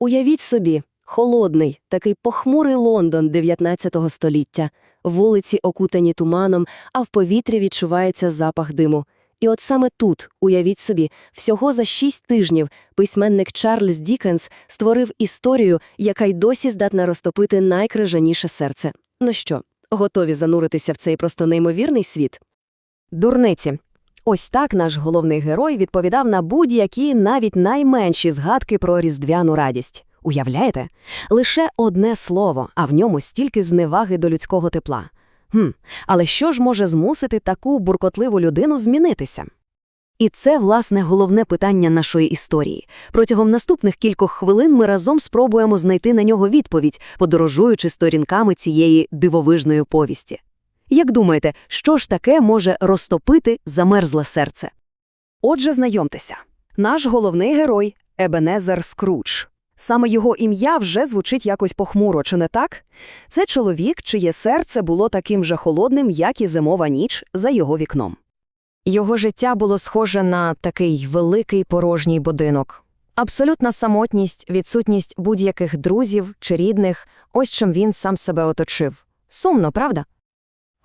Уявіть собі, холодний, такий похмурий Лондон 19 століття, вулиці окутані туманом, а в повітрі відчувається запах диму. І от саме тут, уявіть собі, всього за шість тижнів письменник Чарльз Дікенс створив історію, яка й досі здатна розтопити найкрижаніше серце. Ну що, готові зануритися в цей просто неймовірний світ? Дурниці. Ось так наш головний герой відповідав на будь-які навіть найменші згадки про різдвяну радість. Уявляєте? Лише одне слово, а в ньому стільки зневаги до людського тепла. Хм, але що ж може змусити таку буркотливу людину змінитися? І це, власне, головне питання нашої історії. Протягом наступних кількох хвилин ми разом спробуємо знайти на нього відповідь, подорожуючи сторінками цієї дивовижної повісті. Як думаєте, що ж таке може розтопити замерзле серце? Отже, знайомтеся. Наш головний герой – Ебенезер Скрудж. Саме його ім'я вже звучить якось похмуро, чи не так? Це чоловік, чиє серце було таким же холодним, як і зимова ніч за його вікном. Його життя було схоже на такий великий порожній будинок. Абсолютна самотність, відсутність будь-яких друзів чи рідних – ось чим він сам себе оточив. Сумно, правда?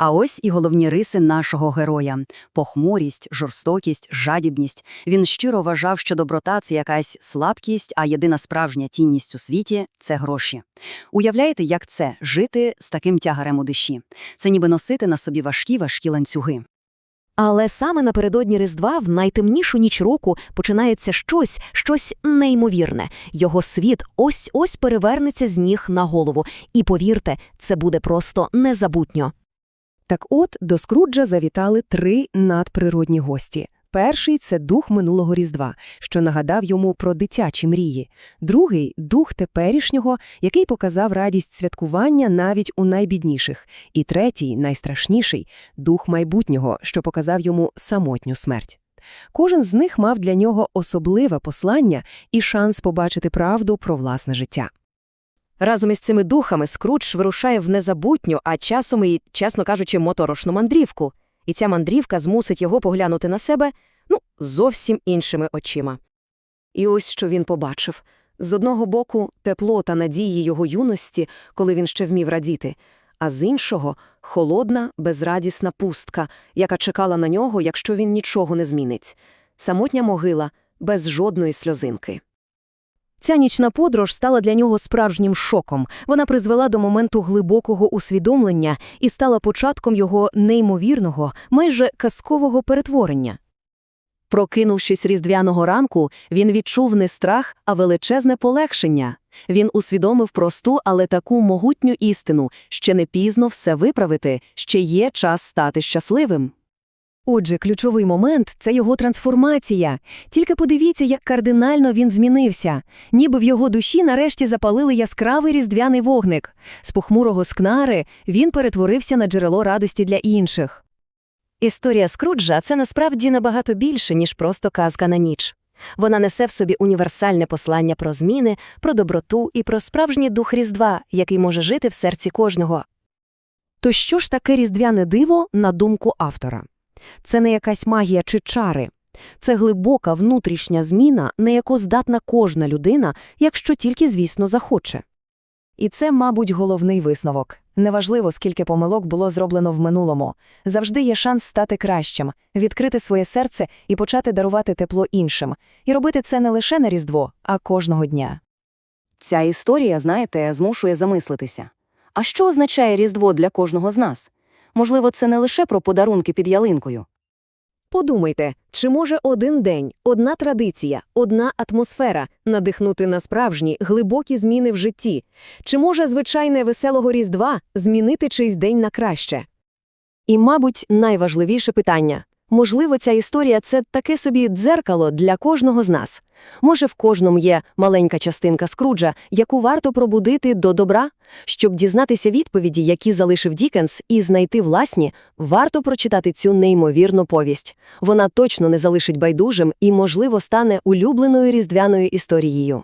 А ось і головні риси нашого героя – похмурість, жорстокість, жадібність. Він щиро вважав, що доброта – це якась слабкість, а єдина справжня цінність у світі – це гроші. Уявляєте, як це – жити з таким тягарем у душі? Це ніби носити на собі важкі-важкі ланцюги. Але саме напередодні Різдва, в найтемнішу ніч року, починається щось, щось неймовірне. Його світ ось-ось перевернеться з ніг на голову. І повірте, це буде просто незабутньо. Так от до Скруджа завітали три надприродні гості. Перший – це дух минулого Різдва, що нагадав йому про дитячі мрії. Другий – дух теперішнього, який показав радість святкування навіть у найбідніших. І третій, найстрашніший – дух майбутнього, що показав йому самотню смерть. Кожен з них мав для нього особливе послання і шанс побачити правду про власне життя. Разом із цими духами Скрудж вирушає в незабутню, а часом і, чесно кажучи, моторошну мандрівку. І ця мандрівка змусить його поглянути на себе, ну, зовсім іншими очима. І ось що він побачив. З одного боку – тепло та надії його юності, коли він ще вмів радіти, а з іншого – холодна, безрадісна пустка, яка чекала на нього, якщо він нічого не змінить. Самотня могила, без жодної сльозинки. Ця нічна подорож стала для нього справжнім шоком. Вона призвела до моменту глибокого усвідомлення і стала початком його неймовірного, майже казкового перетворення. Прокинувшись різдвяного ранку, він відчув не страх, а величезне полегшення. Він усвідомив просту, але таку могутню істину, ще не пізно все виправити, ще є час стати щасливим. Отже, ключовий момент – це його трансформація. Тільки подивіться, як кардинально він змінився. Ніби в його душі нарешті запалили яскравий різдвяний вогник. З похмурого скнари він перетворився на джерело радості для інших. Історія Скруджа – це насправді набагато більше, ніж просто казка на ніч. Вона несе в собі універсальне послання про зміни, про доброту і про справжній дух Різдва, який може жити в серці кожного. То що ж таке різдвяне диво, на думку автора? Це не якась магія чи чари. Це глибока внутрішня зміна, на яку здатна кожна людина, якщо тільки, звісно, захоче. І це, мабуть, головний висновок. Неважливо, скільки помилок було зроблено в минулому. Завжди є шанс стати кращим, відкрити своє серце і почати дарувати тепло іншим. І робити це не лише на Різдво, а кожного дня. Ця історія, знаєте, змушує замислитися. А що означає Різдво для кожного з нас? Можливо, це не лише про подарунки під ялинкою. Подумайте, чи може один день, одна традиція, одна атмосфера надихнути на справжні, глибокі зміни в житті? Чи може звичайне веселого Різдва змінити чийсь день на краще? І, мабуть, найважливіше питання. Можливо, ця історія – це таке собі дзеркало для кожного з нас. Може, в кожному є маленька частинка Скруджа, яку варто пробудити до добра? Щоб дізнатися відповіді, які залишив Дікенс, і знайти власні, варто прочитати цю неймовірну повість. Вона точно не залишить байдужим і, можливо, стане улюбленою різдвяною історією.